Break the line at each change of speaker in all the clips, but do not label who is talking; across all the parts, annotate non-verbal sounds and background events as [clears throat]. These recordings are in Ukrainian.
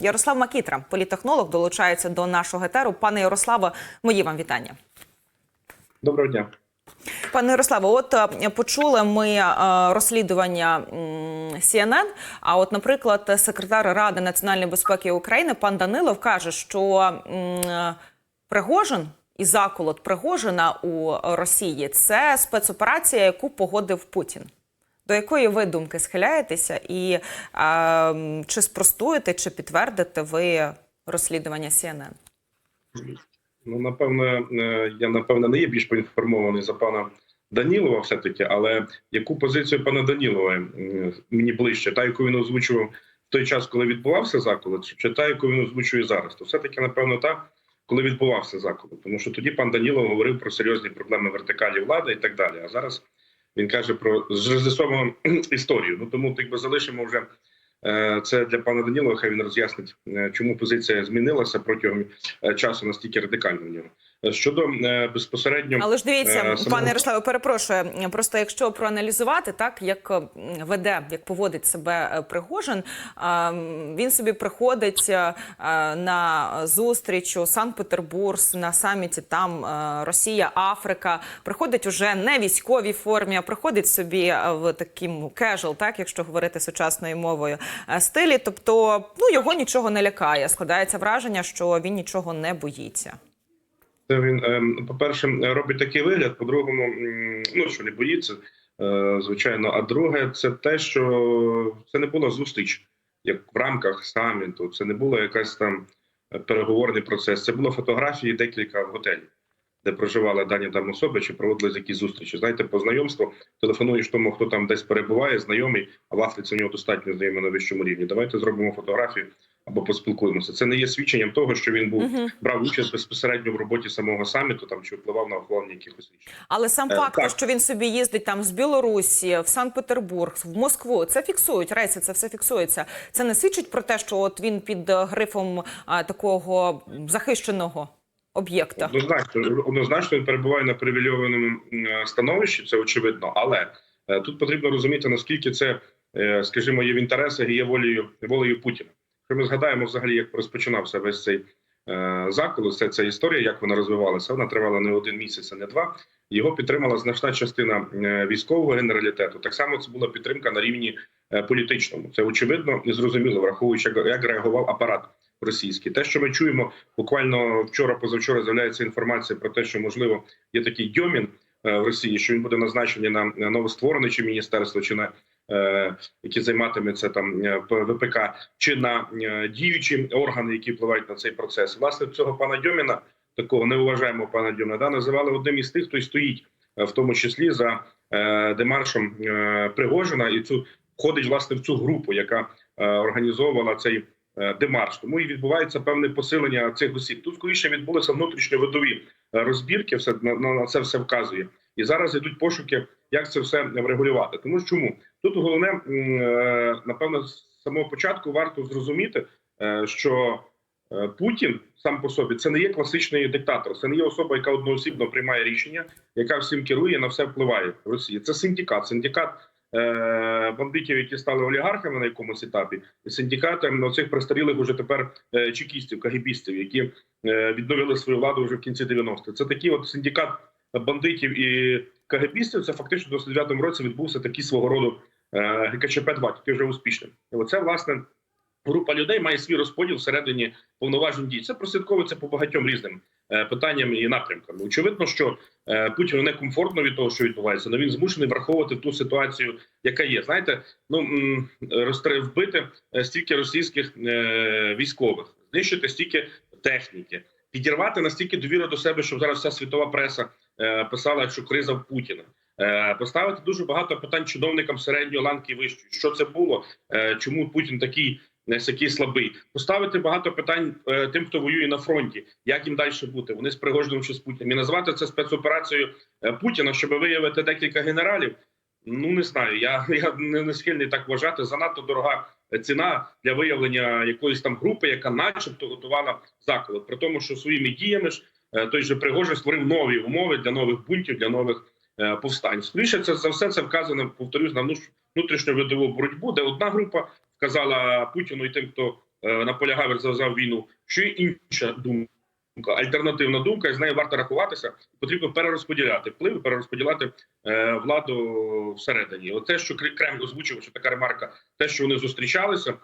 Ярослав Макітра, політехнолог, долучається до нашого етеру. Пане Ярославе, мої вам вітання.
Доброго дня.
Пане Ярославе, от е, почули ми е, розслідування CNN, А от, наприклад, секретар Ради національної безпеки України пан Данилов каже, що Пригожин і заколот Пригожина у Росії це спецоперація, яку погодив Путін. До якої ви думки схиляєтеся, і е, м, чи спростуєте, чи підтвердите ви розслідування CNN?
Ну напевно, е, я напевно не є більш поінформований за пана Данілова, все таки, але яку позицію пана Данілова мені ближче, та яку він озвучував в той час, коли відбувався заколот, чи та яку він озвучує зараз, то все таки напевно та. Коли відбувався заколот, тому що тоді пан Данілов говорив про серйозні проблеми вертикалі влади і так далі. А зараз він каже про зрезисовану [clears throat] історію. Ну тому якби залишимо вже е, це для пана Данілова. Хай він роз'яснить, е, чому позиція змінилася протягом е, часу настільки радикально в нього. Щодо е, безпосередньо
Але ж дивіться,
е, самого-
пане Ярославе, перепрошую. Просто якщо проаналізувати так, як веде, як поводить себе е, Пригожин, він собі приходить на зустріч у Санкт-Петербург на саміті там Росія, Африка. Приходить уже не в військовій формі, а приходить собі в таким casual, так якщо говорити сучасною мовою стилі. Тобто, ну його нічого не лякає. Складається враження, що він нічого не боїться.
Це він, ем, по-перше, робить такий вигляд. По-другому, ну що не боїться, е, звичайно. А друге, це те, що це не була зустріч, як в рамках саміту. Це не було якась там переговорний процес. Це було фотографії декілька в готелі, де проживали дані там особи, чи проводились якісь зустрічі. Знаєте, по знайомству телефонуєш тому, хто там десь перебуває, знайомий, а в Африці у нього достатньо знайомий на вищому рівні. Давайте зробимо фотографію або поспілкуємося. Це не є свідченням того, що він був
Мгм.
брав участь безпосередньо в роботі самого саміту, там чи впливав на ухвалення якихось рішень.
Але сам
Е,
факт,
так.
що він собі їздить там з Білорусі, в Санкт-Петербург, в Москву, це фіксують рейси, це все фіксується. Це не свідчить про те, що от він під е, грифом а, такого захищеного об'єкта.
Однозначно, однозначно він перебуває на привільованому становищі, це очевидно. Але е, тут потрібно розуміти наскільки це, е, скажімо, є в інтересах і є волею волею Путіна. Якщо ми згадаємо взагалі, як розпочинався весь цей е, заколот, ця, ця історія, як вона розвивалася, вона тривала не один місяць, а не два. Його підтримала значна частина е, військового генералітету. Так само це була підтримка на рівні е, політичному. Це очевидно і зрозуміло, враховуючи, як- реагував апарат російський. Те, що ми чуємо, буквально вчора, позавчора з'являється інформація про те, що можливо є такий дьомін в Росії, що він буде назначений на новостворене чи міністерство, чи на е, які займатиметься там е, ВПК, чи на е, діючі органи, які впливають на цей процес. Власне, цього пана Дьоміна, такого неуважаємо пана Дьоміна, да, називали одним із тих, хто й стоїть, е, в тому числі за е, демаршем е, Пригожина, і цю входить власне в цю групу, яка е, організовувала цей е, демарш. Тому і відбувається певне посилення цих осіб. Тут скоріше відбулися внутрішньовидові е, розбірки. Все на, на, на це все вказує. І зараз йдуть пошуки, як це все врегулювати. Тому що чому тут головне е, напевно з самого початку варто зрозуміти, е, що е, Путін сам по собі це не є класичний диктатор, це не є особа, яка одноосібно приймає рішення, яка всім керує на все впливає в Росії. Це синдикат, синдикат е, бандитів, які стали олігархами на якомусь етапі, і синдикатом ну, цих престарілих уже тепер е, чекістів, кагібістів, які е, відновили свою владу вже в кінці 90-х. Це такий от синдикат бандитів і КГБістів. Це фактично до 29-му році відбувся такий свого роду е, ГКЧП 2 тільки вже успішним. І оце власне. Група людей має свій розподіл всередині повноважень дій. Це прослідковується по багатьом різним е, питанням і напрямкам. Очевидно, що е, Путіну некомфортно від того, що відбувається, але він змушений враховувати ту ситуацію, яка є. Знаєте, ну вбити е, стільки російських е, військових, знищити стільки техніки, підірвати настільки довіру до себе, щоб зараз вся світова преса е, писала, що криза в Путіна. Е, Поставити дуже багато питань чиновникам середньої ланки і вищої. Що це було? Е, Чому Путін такий такий слабий? Поставити багато питань е, тим, хто воює на фронті. Як їм далі бути? Вони з Пригожином чи з Путіним. І назвати це спецоперацією е, Путіна, щоб виявити декілька генералів. Ну не знаю. Я, [laughs] я не, схильний так вважати. Занадто дорога ціна для виявлення якоїсь там групи, яка, начебто, готувала заколот. При тому, що своїми діями ж е, той же Пригожин створив нові умови для нових бунтів, для нових повстань. Скоріше це за все це вказано, повторюсь, на внуш- внутрішньовидову боротьбу, де одна група вказала Путіну і тим, хто е, наполягав і розв'язав війну, що є інша думка, альтернативна думка, і з нею варто рахуватися. Потрібно перерозподіляти вплив, перерозподіляти е, владу всередині. Оте, що Кр- Кремль озвучив, що така ремарка, те, що вони зустрічалися, е,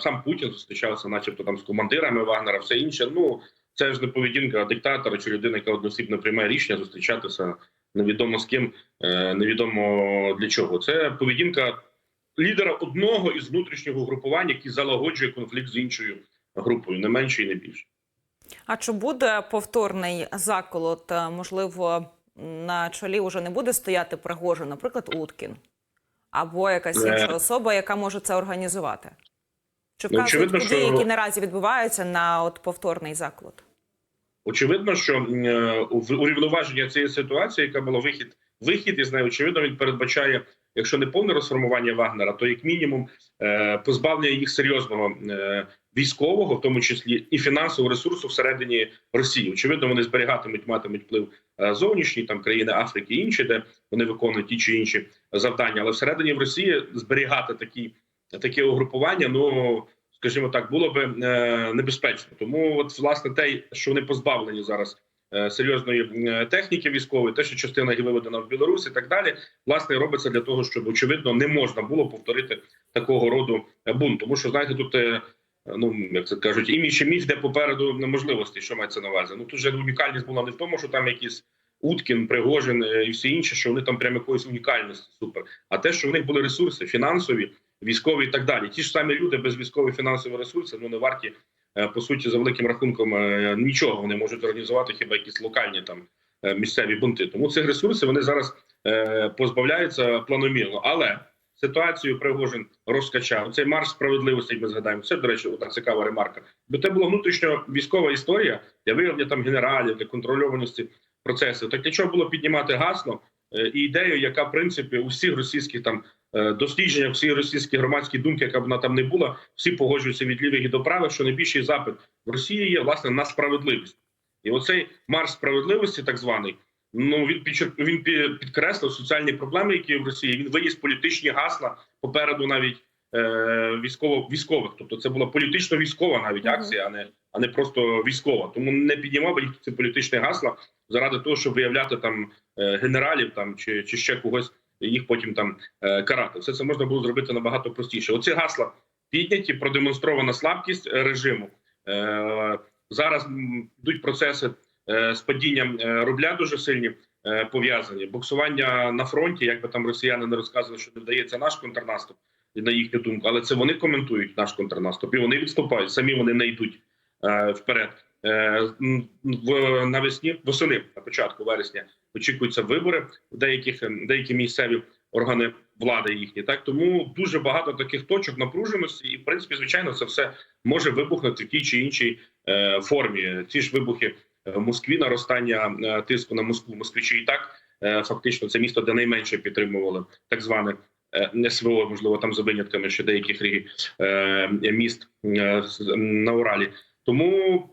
сам Путін зустрічався, начебто там з командирами Вагнера, все інше. Ну це ж не поведінка диктатора чи людини, яка одноосібно приймає рішення зустрічатися невідомо з ким, невідомо для чого. Це поведінка лідера одного із внутрішнього групувань, який залагоджує конфлікт з іншою групою, не менше і не більше.
А чи буде повторний заколот? Е, Можливо, на чолі вже не буде стояти Пригожин, наприклад, Уткін або якась
Е.
інша особа, яка може це організувати? Чи
Ну,
вказують події,
що-
які наразі відбуваються на от повторний заколот?
Очевидно, що е, урівноваження цієї ситуації, яка була вихід, вихід із неї, очевидно, він передбачає, якщо не повне розформування Вагнера, то як мінімум е, позбавлення їх серйозного е, військового, в тому числі і фінансового ресурсу всередині Росії. Очевидно, вони зберігатимуть, матимуть вплив е, зовнішній, там країни Африки і інші, де вони виконують ті чи інші завдання. Але всередині в Росії зберігати такі таке угрупування, ну скажімо так, було би небезпечно. Тому, от власне, те, що вони позбавлені зараз серйозної е, техніки військової, те, що частина її виведена в Білорусь і так далі, власне, робиться для того, щоб очевидно не можна було повторити такого роду е, бунт. Тому що знаєте, тут. е, Ну, як це кажуть, і міф, де попереду неможливості, що мається на увазі. Ну тут же унікальність була не в тому, що там якісь Уткін, Пригожин е, і всі інші, що вони там прямо якоїсь унікальності супер. А те, що в них були ресурси фінансові, військові і так далі. Ті ж самі люди без військових фінансових ресурсів ну не варті е, по суті за великим рахунком е, нічого. Вони можуть організувати хіба якісь локальні там е, місцеві бунти. Тому цих ресурсів вони зараз е, позбавляються планомірно. Але ситуацію Пригожин розкачав. Цей марш справедливості, ми згадаємо. Це до речі, така цікава ремарка. Бо це була внутрішньо військова історія для виявлення там генералів, для контрольованості процесів. Так для чого було піднімати гасло е, і ідею, яка в принципі у всіх російських там е, дослідженнях, всі російські громадські думки, яка б вона там не була, всі погоджуються від лівих і до правих, що найбільший запит в Росії є власне на справедливість, і оцей марш справедливості, так званий. Ну він він підкреслив соціальні проблеми, які в Росії. Він виніс політичні гасла попереду, навіть е, військово військових. Тобто, це була політично військова навіть акція, а не а не просто військова. Тому не піднімав їх ці політичні гасла заради того, щоб виявляти там е, генералів там чи, чи ще когось, їх потім там е, карати. Все це можна було зробити набагато простіше. Оці гасла підняті, продемонстрована слабкість е, режиму. Е, зараз йдуть процеси з падінням рубля дуже сильні. Пов'язані боксування на фронті, як би там росіяни не розказували, що не вдається наш контрнаступ на їхню думку, але це вони коментують наш контрнаступ, і вони відступають. Самі вони не йдуть вперед. В навесні восени на початку вересня очікуються вибори в деяких ем, деякі місцеві органи влади їхні. Так тому дуже багато таких точок напруженості, і в принципі, звичайно, це все може вибухнути в тій чи іншій е, формі. Ці ж вибухи в Москві, наростання е, тиску на Москву. Москвичі і так е, фактично це місто, де найменше підтримували так зване. е, СВО, можливо, там за винятками ще деяких е, міст е, на Уралі. Тому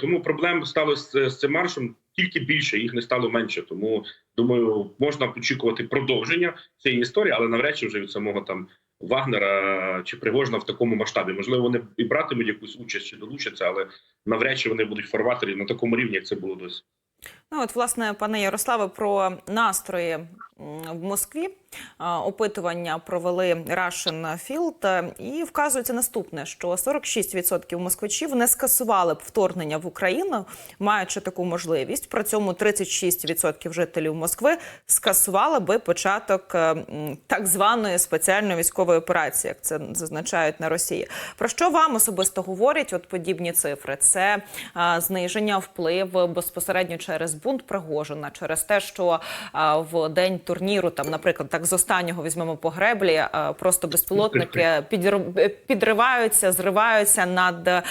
тому проблем стало з цим маршем тільки більше, їх не стало менше. Тому думаю, можна очікувати продовження цієї історії, але навряд чи вже від самого там Вагнера чи Пригожина в такому масштабі. Можливо, вони і братимуть якусь участь чи долучаться, але навряд чи вони будуть фарватері на такому рівні, як це було досі.
Ну от власне, пане Ярославе, про настрої в Москві опитування провели Russian Field е, і вказується наступне: що 46% москвичів не скасували б вторгнення в Україну, маючи таку можливість. При цьому 36% жителів Москви скасували би початок е, так званої спеціальної військової операції, як це зазначають на Росії. Про що вам особисто говорять от подібні цифри? Це а, зниження впливу безпосередньо через бунт Пригожина, через те, що в день турніру, там, наприклад, так з останнього візьмемо по греблі, просто безпілотники підір- підриваються, зриваються над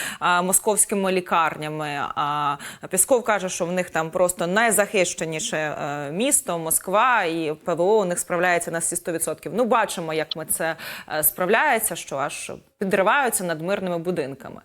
московськими лікарнями. А Пісков каже, що в них там просто найзахищеніше е, місто Москва, і ПВО у них справляється на всі 100%. Ну, бачимо, як ми це е, справляється, що аж підриваються над мирними будинками.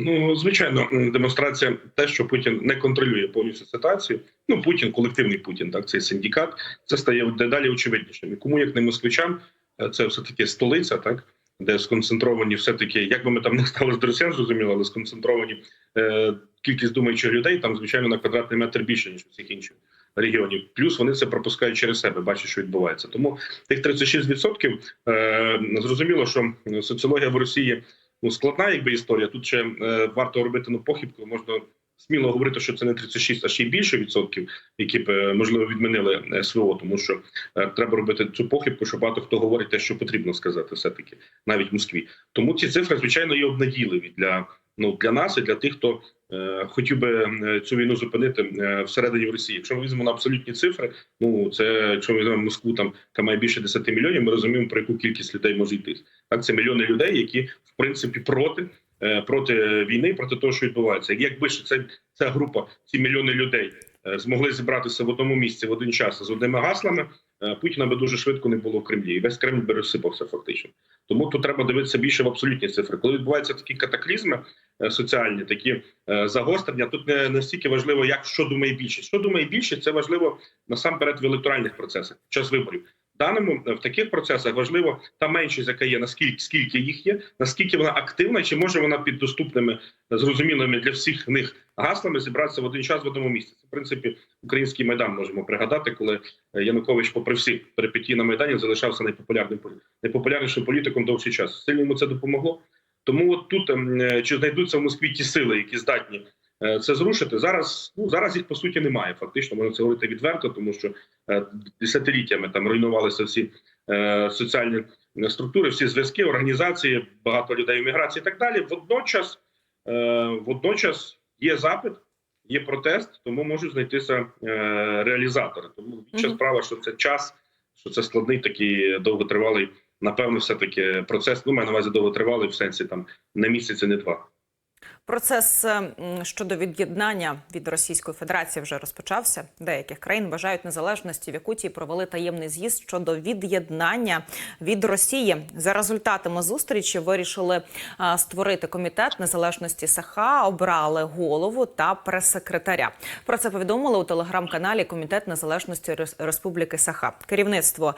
Ну звичайно, демонстрація те, що Путін не контролює повністю ситуацію. Ну Путін, колективний Путін, так цей синдикат, це стає дедалі очевиднішим. І кому як не москвичам, е, це все таки столиця, так де сконцентровані все таки, як би ми там не стали з росіян, зрозуміло, але сконцентровані е, кількість думаючих людей там, звичайно, на квадратний метр більше ніж у всіх інших регіонів. Плюс вони це пропускають через себе, бачать, що відбувається. Тому тих 36% е, зрозуміло, що соціологія в Росії ну складна, якби історія. Тут ще е, варто робити ну похибку. Можна сміло говорити, що це не 36, а ще й більше відсотків, які б е, можливо відмінили е, СВО, тому що е, треба робити цю похибку, що багато хто говорить те, що потрібно сказати, все таки навіть в Москві. Тому ці цифри звичайно є обнадійливі для ну для нас і для тих, хто хотів би е, цю війну зупинити е, всередині в Росії. Якщо ми візьмемо на абсолютні цифри, ну це якщо ми візьмемо Москву, там яка має більше 10 мільйонів, ми розуміємо про яку кількість людей може йти. Так, це мільйони людей, які в принципі проти. е, Проти війни, проти того, що відбувається, якби ж це ця група, ці мільйони людей е, змогли зібратися в одному місці в один час з одними гаслами, е, Путіна би дуже швидко не було в Кремлі, і весь Кремль би розсипався фактично. Тому тут треба дивитися більше в абсолютні цифри. Коли відбуваються такі катаклізми е, соціальні, такі е, загострення, тут не настільки важливо, як що думає більшість. Що думає більшість, це важливо насамперед в електоральних процесах під час виборів. В даному е, в таких процесах важливо та меншість, яка є, наскільки скільки їх є, наскільки вона активна, чи може вона під доступними е, зрозумілими для всіх них гаслами зібратися в один час в одному місці. Це в принципі український майдан можемо пригадати, коли е, Янукович, попри всі перипетії на майдані, залишався найпопулярним найпопулярнішим політиком довший час. Сильно йому це допомогло. Тому от тут ем, чи знайдуться в Москві ті сили, які здатні це зрушити зараз. Ну зараз їх по суті немає. Фактично можна це говорити відверто, тому що е, десятиліттями там руйнувалися всі е, соціальні структури, всі зв'язки, організації, багато людей еміграції і так далі. Водночас, е, водночас є запит, є протест, тому можуть знайтися е, реалізатори. Тому інша справа, що це час, що це складний такий довготривалий. Напевно, все таки процес. Ну, маю на увазі довготривалий в сенсі там не місяць, і не два.
Процес е, щодо від'єднання від Російської Федерації вже розпочався. Деяких країн бажають незалежності. В Якутії провели таємний з'їзд щодо від'єднання від Росії. За результатами зустрічі вирішили е, створити комітет незалежності Саха, обрали голову та прес-секретаря. Про це повідомили у телеграм-каналі Комітет незалежності Рес- Республіки Саха. Керівництво е,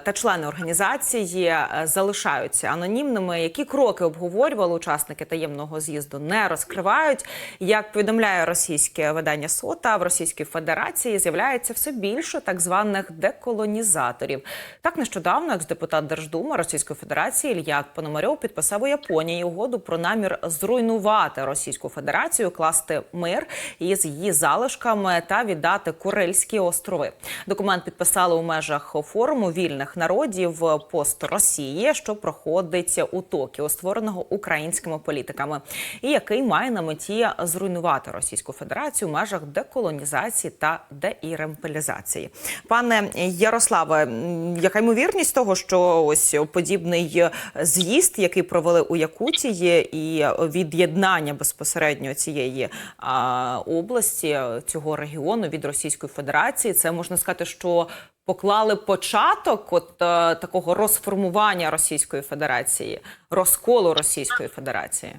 та члени організації залишаються анонімними. Які кроки обговорювали учасники таємного з'їзду, не розкривають. Як повідомляє російське видання Сота, в Російській Федерації з'являється все більше так званих деколонізаторів. Так нещодавно екс-депутат Держдуми Російської Федерації Ілья Пономарьов підписав у Японії угоду про намір зруйнувати Російську Федерацію, класти мир із її залишками та віддати Курильські острови. Документ підписали у межах форуму вільних народів пост Росії, що проходить у Токіо, створеного українськими політиками, і який має на меті зруйнувати Російську Федерацію в межах деколонізації та деіремпелізації. Пане Ярославе, яка ймовірність того, що ось подібний з'їзд, який провели у Якутії, і від'єднання безпосередньо цієї а, області цього регіону від Російської Федерації, це можна сказати, що поклали початок от е, такого розформування Російської Федерації, розколу Російської Федерації.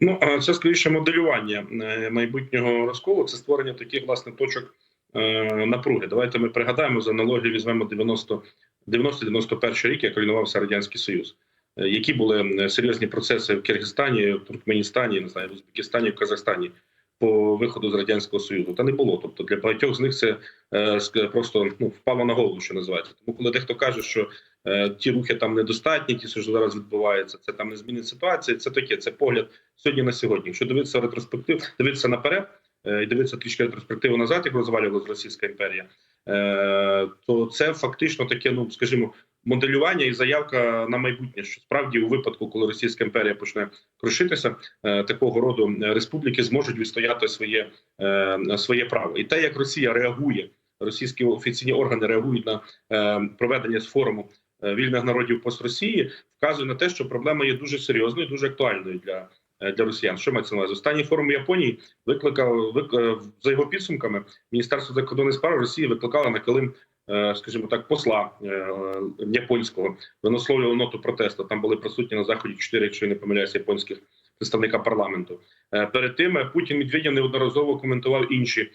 Ну це скоріше моделювання е, майбутнього розколу. Це створення таких власне точок е, напруги. Давайте ми пригадаємо за аналогію. Візьмемо 90 90-91 рік, як руйнувався радянський союз. Е, Які були серйозні процеси в Киргизстані, в Туркменістані, не знаю, в Узбекистані, в Казахстані по виходу з радянського союзу? Та не було. Тобто для багатьох з них це е, просто ну впало на голову, що називається. Тому коли дехто каже, що е, ті рухи там недостатні, ті, що зараз відбувається, це там не змінить ситуації. Це таке, це погляд сьогодні на сьогодні. Якщо дивитися ретроспектив, дивитися наперед е, і дивитися трішки ретроспективу назад, як розвалювалася Російська імперія, то це фактично таке, ну скажімо, моделювання і заявка на майбутнє, що справді у випадку, коли Російська імперія почне крушитися, е, такого роду е, республіки зможуть відстояти своє, е, своє право. І те, як Росія реагує, російські офіційні органи реагують на е, проведення з форуму е, вільних народів пост Росії, вказує на те, що проблема є дуже серйозною, дуже актуальною для. Е, Для росіян, що мається на увазі? Останній форум Японії викликав вик, е, за його підсумками Міністерство закордонних справ Росії викликало на килим, е, скажімо так, посла японського винословлювало ноту протесту. Там були присутні на заході чотири, якщо я не помиляюсь, японських представника парламенту. Перед тим Путін Медведєв неодноразово коментував інші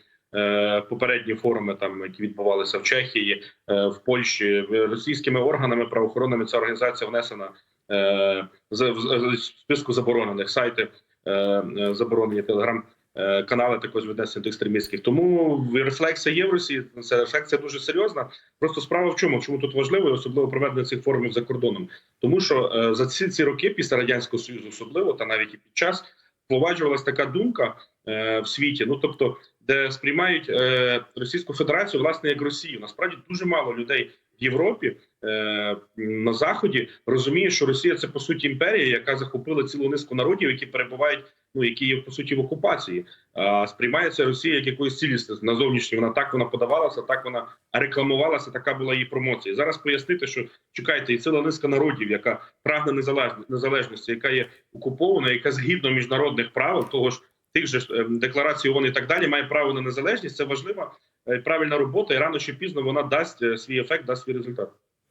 попередні форуми, там які відбувалися в Чехії, е, в Польщі, російськими органами правоохоронними. Ця організація внесена е, в- списку заборонених сайти е, е, заборонені телеграм. е, Канали також віднесені до екстремістських, тому рефлексія є в Росії. Це рефлексія дуже серйозна. Просто справа в чому? Чому тут важливо, і особливо проведення цих форумів за кордоном? Тому що е, за ці ці роки, після радянського союзу, особливо та навіть і під час впроваджувалась така думка е, в світі. Ну тобто, де сприймають е, Російську Федерацію власне як Росію. Насправді дуже мало людей Європі е, на заході розуміє, що Росія це по суті імперія, яка захопила цілу низку народів, які перебувають. Ну, які є по суті в окупації, а сприймається Росія як якоюсь цілісність на зовнішній. Вона так вона подавалася, так вона рекламувалася. Така була її промоція. Зараз пояснити, що чекайте, і ціла низка народів, яка прагне незалежності, незалежності, яка є окупована, яка згідно міжнародних правил, того ж тих же е, декларацій ООН і так далі, має право на незалежність. Це важлива правильна робота, і рано чи пізно вона дасть е, свій ефект, дасть свій результат.